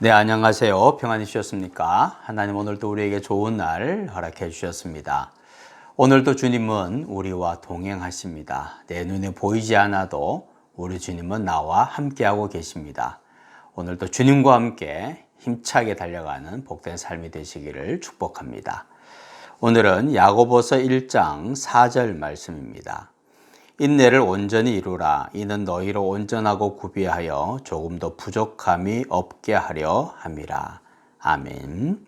네, 안녕하세요. 평안히 쉬셨습니까? 하나님 오늘도 우리에게 좋은 날 허락해 주셨습니다. 오늘도 주님은 우리와 동행하십니다. 내 눈에 보이지 않아도 우리 주님은 나와 함께하고 계십니다. 오늘도 주님과 함께 힘차게 달려가는 복된 삶이 되시기를 축복합니다. 오늘은 야고보서 1장 4절 말씀입니다. 인내를 온전히 이루라. 이는 너희로 온전하고 구비하여 조금 더 부족함이 없게 하려 함이라. 아멘.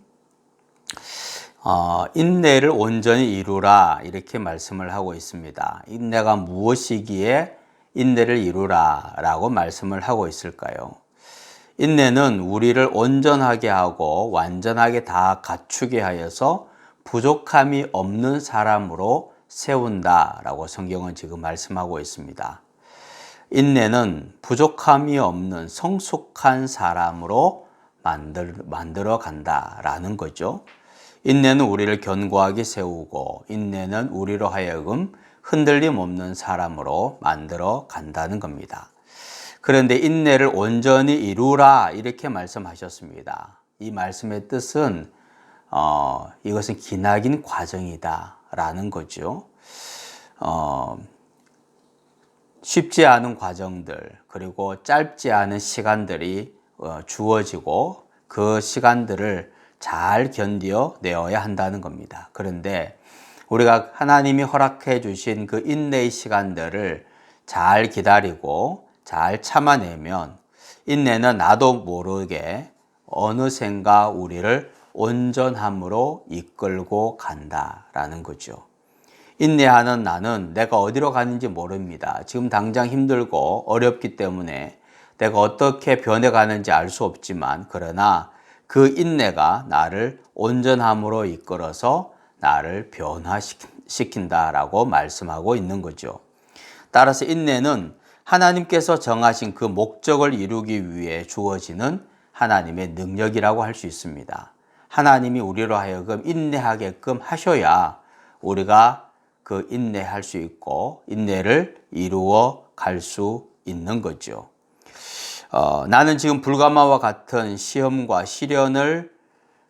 어, 인내를 온전히 이루라. 이렇게 말씀을 하고 있습니다. 인내가 무엇이기에 인내를 이루라. 라고 말씀을 하고 있을까요? 인내는 우리를 온전하게 하고 완전하게 다 갖추게 하여서 부족함이 없는 사람으로 세운다 라고 성경은 지금 말씀하고 있습니다. 인내는 부족함이 없는 성숙한 사람으로 만들, 만들어 간다 라는 거죠. 인내는 우리를 견고하게 세우고, 인내는 우리로 하여금 흔들림 없는 사람으로 만들어 간다는 겁니다. 그런데 인내를 온전히 이루라, 이렇게 말씀하셨습니다. 이 말씀의 뜻은, 어, 이것은 기나긴 과정이다. 라는 거죠. 어, 쉽지 않은 과정들, 그리고 짧지 않은 시간들이 어, 주어지고 그 시간들을 잘 견디어 내어야 한다는 겁니다. 그런데 우리가 하나님이 허락해 주신 그 인내의 시간들을 잘 기다리고 잘 참아내면 인내는 나도 모르게 어느샌가 우리를 온전함으로 이끌고 간다라는 거죠. 인내하는 나는 내가 어디로 가는지 모릅니다. 지금 당장 힘들고 어렵기 때문에 내가 어떻게 변해가는지 알 수 없지만 그러나 그 인내가 나를 온전함으로 이끌어서 나를 변화시킨다라고 말씀하고 있는 거죠. 따라서 인내는 하나님께서 정하신 그 목적을 이루기 위해 주어지는 하나님의 능력이라고 할 수 있습니다. 하나님이 우리로 하여금 인내하게끔 하셔야 우리가 그 인내할 수 있고 인내를 이루어 갈 수 있는 거죠. 어, 나는 지금 불가마와 같은 시험과 시련을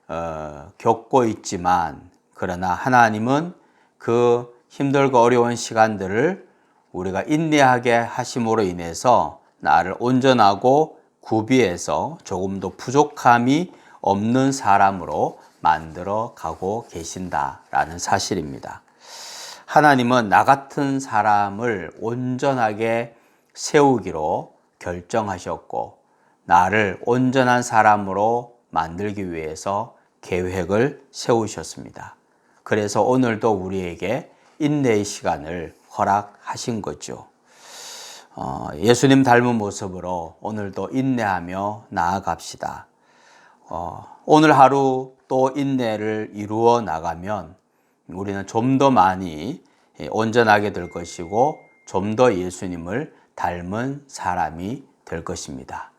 어, 겪고 있지만 그러나 하나님은 그 힘들고 어려운 시간들을 우리가 인내하게 하심으로 인해서 나를 온전하고 구비해서 조금 더 부족함이 없는 사람으로 만들어 가고 계신다라는 사실입니다. 하나님은 나 같은 사람을 온전하게 세우기로 결정하셨고, 나를 온전한 사람으로 만들기 위해서 계획을 세우셨습니다. 그래서 오늘도 우리에게 인내의 시간을 허락하신 거죠. 어, 예수님 닮은 모습으로 오늘도 인내하며 나아갑시다. 어, 오늘 하루 또 인내를 이루어 나가면 우리는 좀 더 많이 온전하게 될 것이고 좀 더 예수님을 닮은 사람이 될 것입니다.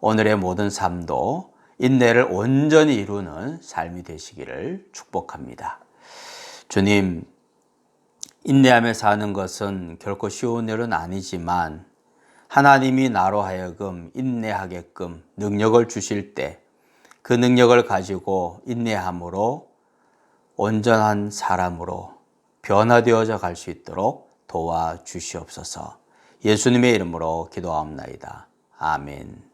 오늘의 모든 삶도 인내를 온전히 이루는 삶이 되시기를 축복합니다. 주님, 인내하며 사는 것은 결코 쉬운 일은 아니지만 하나님이 나로 하여금 인내하게끔 능력을 주실 때 그 능력을 가지고 인내함으로 온전한 사람으로 변화되어져 갈 수 있도록 도와 주시옵소서. 예수님의 이름으로 기도하옵나이다. 아멘.